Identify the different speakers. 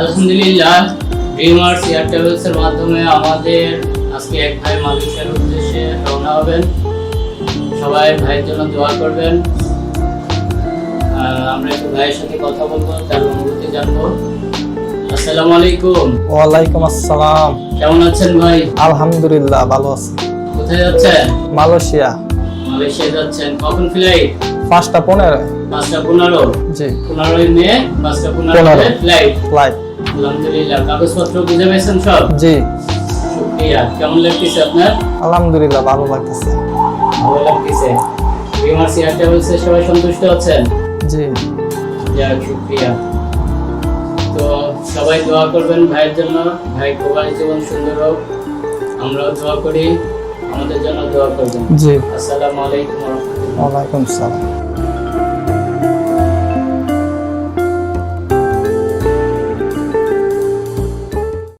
Speaker 1: আলহামদুলিল্লাহ dreamers air travels এর মাধ্যমে আমাদের আজকে এক ভাই মালয়েশিয়ার উদ্দেশ্যে রওনা হবেন। সবাই ভাইয়ের জন্য দোয়া করবেন। আমরা একটু ভাইয়ের সাথে কথা বলব তার অনুভূতি জানব। আসসালামু আলাইকুম।
Speaker 2: ওয়ালাইকুম আসসালাম।
Speaker 1: কেমন আছেন ভাই?
Speaker 2: আলহামদুলিল্লাহ ভালো আছি।
Speaker 1: কোথায় যাচ্ছেন?
Speaker 2: মালয়েশিয়া।
Speaker 1: মালয়েশিয়া যাচ্ছেন। কখন ফ্লাইট
Speaker 2: পাঁচটা পনেরো।
Speaker 1: পাঁচটা পনেরো।
Speaker 2: জি।
Speaker 1: পনেরোই মে পাঁচটা পনেরো। ফ্লাইট
Speaker 2: ফ্লাইট
Speaker 1: আলহামদুলিল্লাহ কাগজপত্র বুঝে পেয়েছেন সব?
Speaker 2: জি।
Speaker 1: শুক্রিয়া কেমন লাগতেছে আপনার?
Speaker 2: আলহামদুলিল্লাহ ভালো লাগতেছে।
Speaker 1: ভালো লাগতেছে। বিমার এয়ার ট্রাভেলস সবাই সন্তুষ্ট আছেন?
Speaker 2: জি।
Speaker 1: যাক শুক্রিয়া। তো সবাই দোয়া করবেন ভাইয়ের জন্য। ভাই প্রবাস জীবন সুন্দর হোক। আমরাও দোয়া করি। আমাদের জন্য দোয়া করবেন।
Speaker 2: জি।
Speaker 1: আসসালামু আলাইকুম ওয়া রাহমাতুল্লাহ।
Speaker 2: ওয়ালাইকুম আসসালাম